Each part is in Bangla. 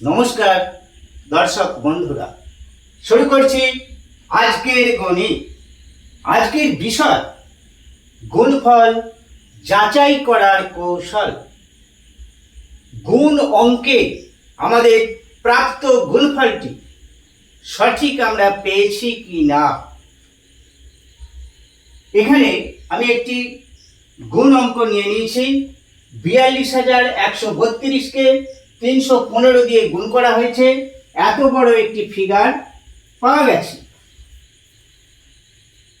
নমস্কার, দর্শক বন্ধুরা। শুরু করছি আজকের গণিত। আজকের বিষয়, গুণফল যাচাই করার কৌশল। গুণ অঙ্কে আমাদের প্রাপ্ত গুণফলটি সঠিক আমরা পেয়েছি কি না এখানে আমি একটি গুণ অঙ্ক নিয়ে নিয়েছি, বিয়াল্লিশ হাজার একশো বত্রিশকে তিনশো পনেরো দিয়ে গুণ করা হয়েছে, এত বড় একটি ফিগার পাওয়া গেছে।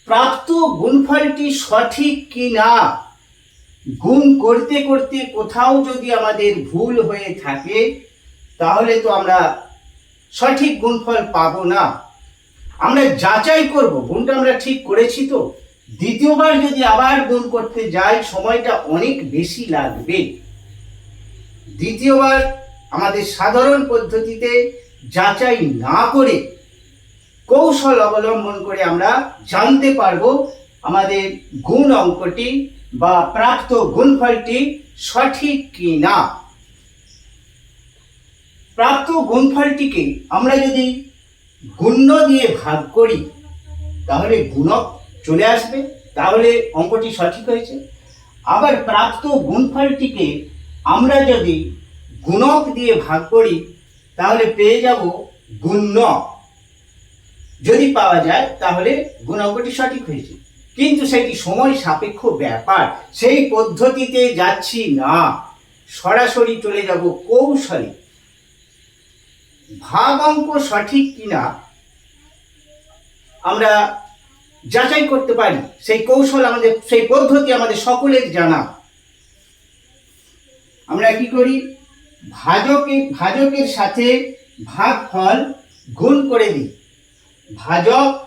প্রাপ্ত গুণফলটি সঠিক কি না গুণ করতে করতে কোথাও যদি আমাদের ভুল হয়ে থাকে, তাহলে তো আমরা সঠিক গুণফল পাবো না। আমরা যাচাই করব, গুণটা আমরা ঠিক করেছি তো। দ্বিতীয়বার যদি আবার গুণ করতে যাই, সময়টা অনেক বেশি লাগবে। দ্বিতীয়বার আমাদের সাধারণ পদ্ধতিতে যাচাই না করে কৌশল অবলম্বন করে আমরা জানতে পারব আমাদের গুণ অঙ্কটি বা প্রাপ্ত গুণফলটি সঠিক কি না প্রাপ্ত গুণফলটিকে আমরা যদি গুণ্য দিয়ে ভাগ করি, তাহলে গুণক চলে আসবে, তাহলে অঙ্কটি সঠিক হয়েছে। আবার প্রাপ্ত গুণফলটিকে আমরা যদি গুণক দিয়ে ভাগ করি, তাহলে পেয়ে যাব গুণ্যক যদি পাওয়া যায়, তাহলে গুণাঙ্কটি সঠিক হয়েছে। কিন্তু সেটি সময় সাপেক্ষ ব্যাপার। সেই পদ্ধতিতে যাচ্ছি না। সরাসরি চলে যাব কৌশলে। ভাগ অঙ্ক সঠিক কিনা, আমরা যাচাই করতে পারি। সেই কৌশল আমাদের, সেই পদ্ধতি আমাদের সকলের জানা। আমরা কি করি? ভাজকে, ভাজকের সাথে ভাগফল গুণ করে দিই। ভাজক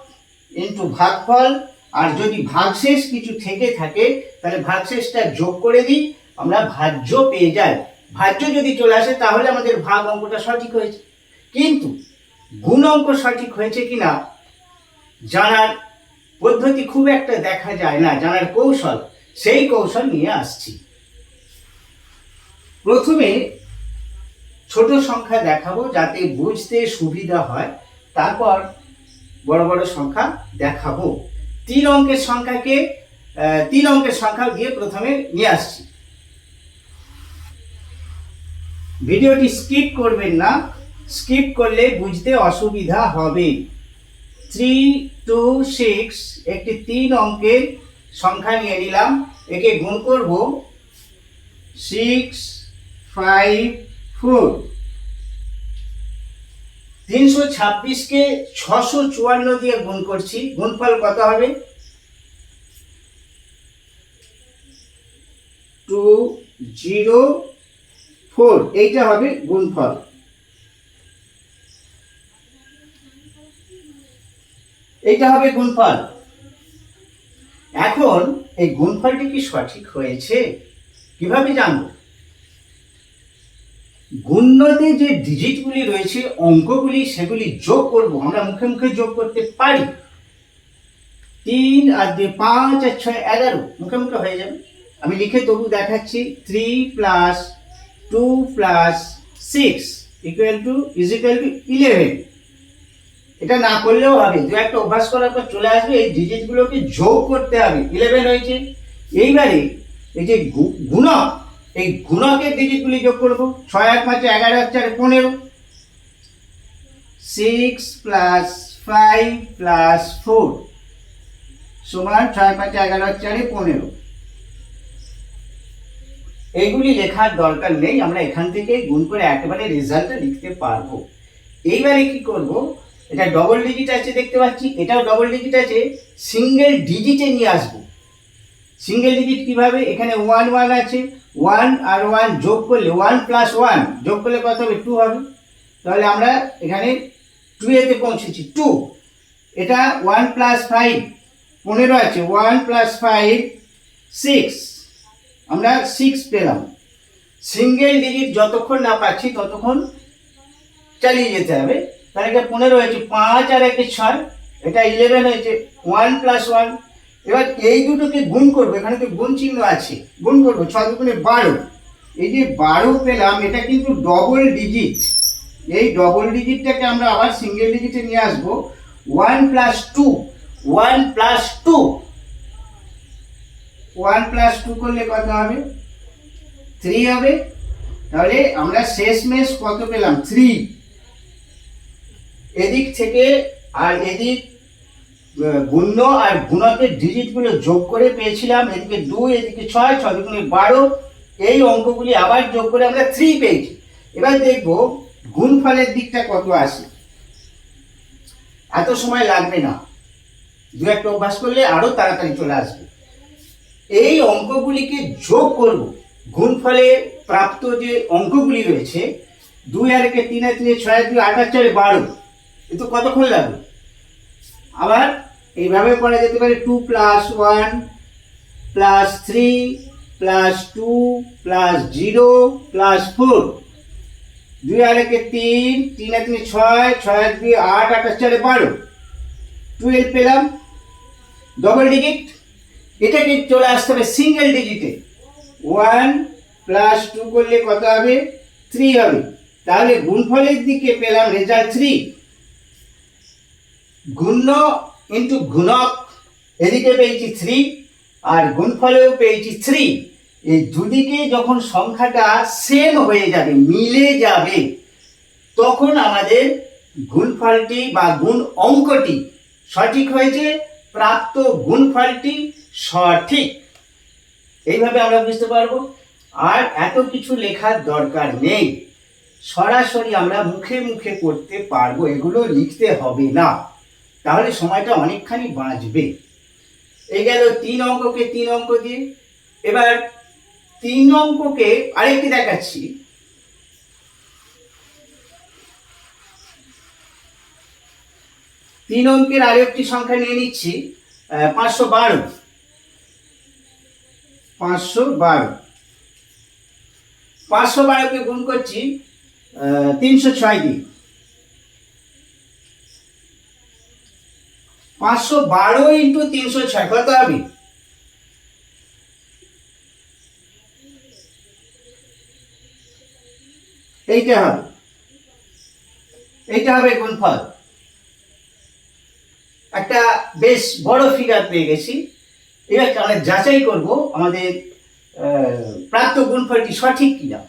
ইন্টু ভাগফল, আর যদি ভাগশেষ কিছু থেকে থাকে, তাহলে ভাগশেষটা যোগ করে দিই, আমরা ভাজ্য পেয়ে যাই। ভাজ্য যদি চলে আসে, তাহলে আমাদের ভাগ অঙ্কটা সঠিক হয়েছে। কিন্তু গুণ অঙ্ক সঠিক হয়েছে কিনা, জানার পদ্ধতি খুব একটা দেখা যায় না, জানার কৌশল, সেই কৌশল নিয়ে আসছি। প্রথমে ছোট সংখ্যা দেখাবো যাতে বুঝতে সুবিধা হয়। তারপর বড় বড় সংখ্যা দেখাবো। তিন অঙ্কের সংখ্যাকে তিন অঙ্কের সংখ্যা দিয়ে প্রথমে নিয়ে আসছি। ভিডিওটি স্কিপ করবেন না। স্কিপ করলে বুঝতে অসুবিধা হবে। থ্রি, টু, সিক্স একটি তিন অঙ্কের সংখ্যা নিয়ে নিলাম। একে গুণ করব। সিক্স, ফাইভ ফোর তিনশো ছাব্বিশকে ছশো চুয়ান্ন দিয়ে গুণ করছি। গুণফল কত হবে? Two zero four. এইটা হবে গুণফল। এইটা হবে গুণফল। এখন এই গুণফলটি কি সঠিক হয়েছে? কীভাবে জানব? গুণ্যতে যে ডিজিটগুলি রয়েছে, অঙ্কগুলি, সেগুলি যোগ করব, আমরা মুখে মুখে যোগ করতে পারি। তিন আর দুই পাঁচ আর ছয়, এগারো, মুখে মুখে হয়ে যাবে। আমি লিখে তবু দেখাচ্ছি three plus two plus six equal to is equal to eleven এটা না করলেও হবে, দু একটা অভ্যাস করার পর চলে আসবে, এই ডিজিটগুলোকে যোগ করতে হবে। ইলেভেন হয়েছে। এইবারে এই যে গুণক এই গুণকের ডিজিটগুলি যোগ করব। ছয় এক পাঁচে এগারো এক চারে পনেরো। Six plus five plus four সমান ছয় পাঁচে এগারো এক চারে পনেরো। এইগুলি লেখার দরকার নেই, আমরা এখান থেকে গুণ করে একেবারে রেজাল্টটা লিখতে পারব। এইবারে কি করব? এটা ডবল ডিজিট আছে দেখতে পাচ্ছি, এটাও ডবল ডিজিট আছে সিঙ্গেল ডিজিটে নিয়ে আসব। সিঙ্গেল ডিজিট কীভাবে? এখানে ওয়ান ওয়ান আছে। ওয়ান আর ওয়ান যোগ করলে ওয়ান প্লাস ওয়ান যোগ করলে কত হবে? টু হবে। তাহলে আমরা এখানে টু এতে পৌঁছেছি। টু এটা ওয়ান প্লাস ফাইভ পনেরো আছে। ওয়ান প্লাস ফাইভ সিক্স আমরা সিক্স পেলাম। সিঙ্গেল ডিজিট যতক্ষণ না পাচ্ছি, ততক্ষণ চালিয়ে যেতে হবে। তাহলে এটা পনেরো হয়েছে, পাঁচ আর একে ছয়, এটা ইলেভেন হয়েছে। ওয়ান প্লাস ওয়ান এবার এই দুটোকে গুণ করব, এখানে তো গুণ চিহ্ন আছে, গুণ করব ছয় দুগুণে বারো। এই যে বারো পেলাম, এটা কিন্তু ডবল ডিজিট এই ডবল ডিজিটটাকে আমরা আবার সিঙ্গেল ডিজিটে নিয়ে আসব। One plus two one plus two one plus two করলে কত হবে? থ্রি হবে। তাহলে আমরা শেষমেশ কত পেলাম? থ্রি এদিক থেকে আর এদিক গুণ্য আর গুণকের ডিজিটগুলো যোগ করে পেয়েছিলাম, এদিকে দুই, এদিকে ছয় ছয় দুগুণে বারো, এই অঙ্কগুলি আবার যোগ করে আমরা থ্রি পেয়েছি। এবার দেখব গুণফলের দিকটা কত আসে এত সময় লাগবে না। দু একটা অভ্যাস করলে আরও তাড়াতাড়ি চলে আসবে। এই অঙ্কগুলিকে যোগ করব। গুণফলে প্রাপ্ত যে অঙ্কগুলি রয়েছে, দুই আর একে তিন, তিনে, ছয়, দুই আট, চারে বারো, এ তো কতক্ষণ লাগবে? আবার এইভাবে করা যেতে পারে two plus one plus three plus two plus zero plus four দুই আর একে তিন তিন এক তিনে ছয় ছয় আর দুই আট আর চারে বারো। টুয়েলভ পেলাম। ডবল ডিজিট এটাকে চলে আসতে হবে সিঙ্গেল ডিজিটে ওয়ান প্লাস টু করলে কত হবে? থ্রি হবে। তাহলে গুণফলের দিকে পেলাম রেজাল্ট থ্রি গুণ্য ইন্টু গুণক, এদিকে পেয়েছি থ্রি, আর গুণফলেও পেয়েছি থ্রি। এই দুদিকে যখন সংখ্যাটা সেম হয়ে যাবে, মিলে যাবে, তখন আমাদের গুণফলটি বা গুণ অঙ্কটি সঠিক হয়েছে, প্রাপ্ত গুণফলটি সঠিক। এইভাবে আমরা বুঝতে পারব। আর এত কিছু লেখার দরকার নেই। সরাসরি আমরা মুখে মুখে করতে পারব, এগুলো লিখতে হবে না। তাহলে সময়টা অনেকখানি বাঁচবে। এই গেল তিন অঙ্ককে তিন অঙ্ক দিয়ে। এবার তিন অঙ্ককে আরেকটি দেখাচ্ছি। তিন অঙ্কের আরেকটি সংখ্যা নিয়ে নিচ্ছি পাঁচশো বারো। পাঁচশো বারো। পাঁচশো বারোকে গুণ করছি তিনশো ছয় দিয়ে। পাঁচশো বারো ইন্টু তিনশো ছয়, কত হবে? এইটা হবে। এইটা হবে গুণফল। একটা বেশ বড় ফিগার পেয়ে গেছি। এবার আমরা যাচাই করব আমাদের প্রাপ্ত গুণফলটি সঠিক কিনা।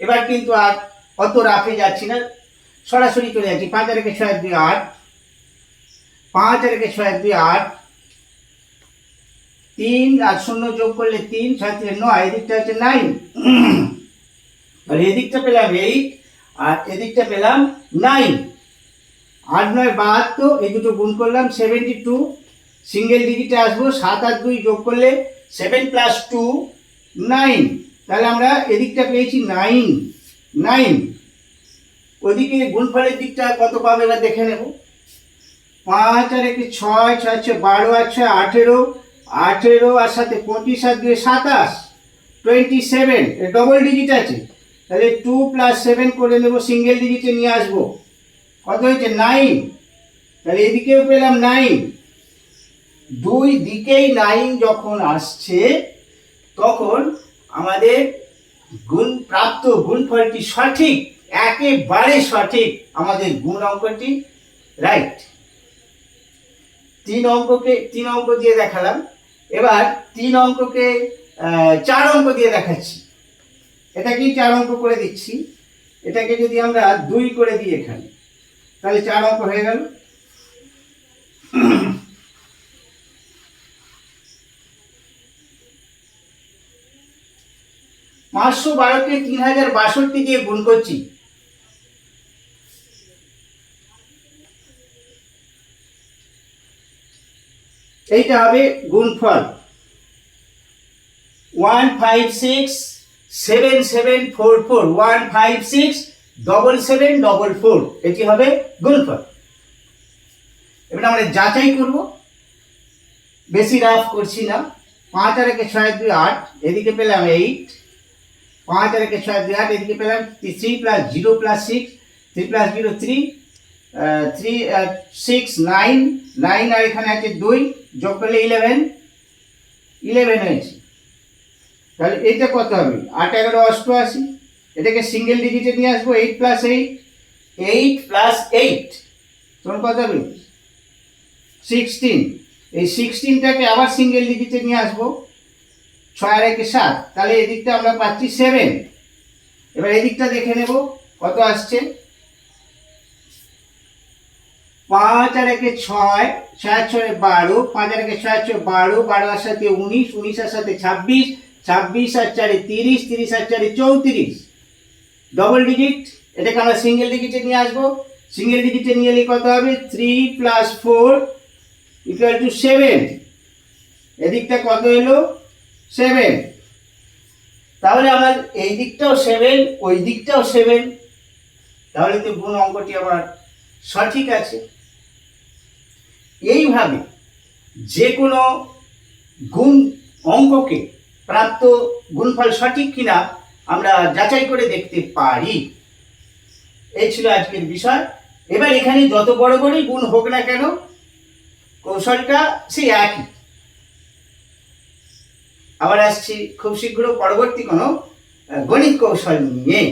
এবার কিন্তু আর অত রাফে যাচ্ছি না। সরাসরি চলে যাচ্ছি। পাঁচ একে ছয় দুই আট। পাঁচ আর একে ছয়, দুই, আট। তিন আর শূন্য যোগ করলে তিন, ছয় তিন নয় এদিকটা হচ্ছে নাইন আর এদিকটা পেলাম এইট আর এদিকটা পেলাম নাইন আট, নয়, বাহাত্তর, এই দুটো গুণ করলাম সেভেন্টি টু সিঙ্গেল ডিজিটে আসব, সাত আর দুই যোগ করলে সেভেন প্লাস টু নাইন তাহলে আমরা এদিকটা পেয়েছি নাইন নাইন ওদিকে গুণফলের দিকটা কত পাবে এবার দেখে নেব। পাঁচ আর একটি ছয় ছয় ছয় বারো আর ছয়, আঠেরো আঠেরো আর সাথে পঁচিশ আর দুই সাতাশ টোয়েন্টি সেভেন ডবল ডিজিট আছে। তাহলে টু প্লাস সেভেন করে নেব সিঙ্গেল ডিজিটে নিয়ে আসব। কত হয়েছে? নাইন তাহলে এদিকেও পেলাম নাইন দুই দিকেই নাইন যখন আসছে, তখন আমাদের গুণ, প্রাপ্ত গুণফলটি সঠিক, একেবারে সঠিক আমাদের গুণ অঙ্কটি রাইট তিন অঙ্ককে তিন অঙ্ক দিয়ে দেখালাম। এবার তিন অঙ্ককে চার অঙ্ক দিয়ে দেখাচ্ছি। এটা কি চার অঙ্ক করে দিচ্ছি। এটাকে যদি আমরা দুই করে দিই এখানে, তাহলে চার অঙ্ক হয়ে গেল। পাঁচশো বারোকে তিন হাজার বাষট্টি দিয়ে গুণ করছি। এইটা হবে গুণফল। One five six, seven seven four four. One five six, double seven, double four. এটি হবে? গুণফল। এবার আমরা যাচাই করব। বেশি রাফ করছি না। পাঁচ আর একে ছয় দুই আট, এদিকে পেলাম এইট পাঁচ আর একে ছয় দুই আট, এদিকে পেলাম three plus zero plus six three plus zero three three six nine nine আর এখানে আছে দুই, যোগ করলে ইলেভেন ইলেভেন হয়েছে। তাহলে এইটা কত হবে? আট, এগারো, অষ্টআশি। এটাকে সিঙ্গেল ডিজিটে নিয়ে আসব eight plus eight eight plus eight তোমার কত হবে? সিক্সটিন এই সিক্সটিনটাকে আবার সিঙ্গেল ডিজিটে নিয়ে আসব, ছয় আর একে সাত। তাহলে এদিকটা আমরা পাচ্ছি সেভেন এবার এদিকটা দেখে নেব, কত আসছে? পাঁচ আর একে ছয় ছয় ছয় বারো, পাঁচ আর একে ছয় ছয় বারো বারো আর সাথে উনিশ উনিশ আর সাথে ছাব্বিশ ছাব্বিশ আর চারে তিরিশ তিরিশ আর চারে চৌত্রিশ। ডবল ডিজিট এটাকে আমরা সিঙ্গেল ডিজিটে নিয়ে আসব। সিঙ্গেল ডিজিটে নিয়ে এলে কত হবে? Three plus four equal to seven এদিকটা কত এলো? সেভেন তাহলে আমার এই দিকটাও সেভেন ওই দিকটাও সেভেন তাহলে তো গুণ অঙ্কটি আমার সঠিক আছে। এইভাবে যে কোনো গুণ অঙ্ককে প্রাপ্ত গুণফল সঠিক কিনা আমরা যাচাই করে দেখতে পারি। এই ছিল আজকের বিষয়। এবার এখানে যত বড় বড়ই গুণ হোক না কেন, কৌশলটা সেই একই। আবার আসছি খুব শীঘ্র পরবর্তী কোনো গণিত কৌশল নিয়ে।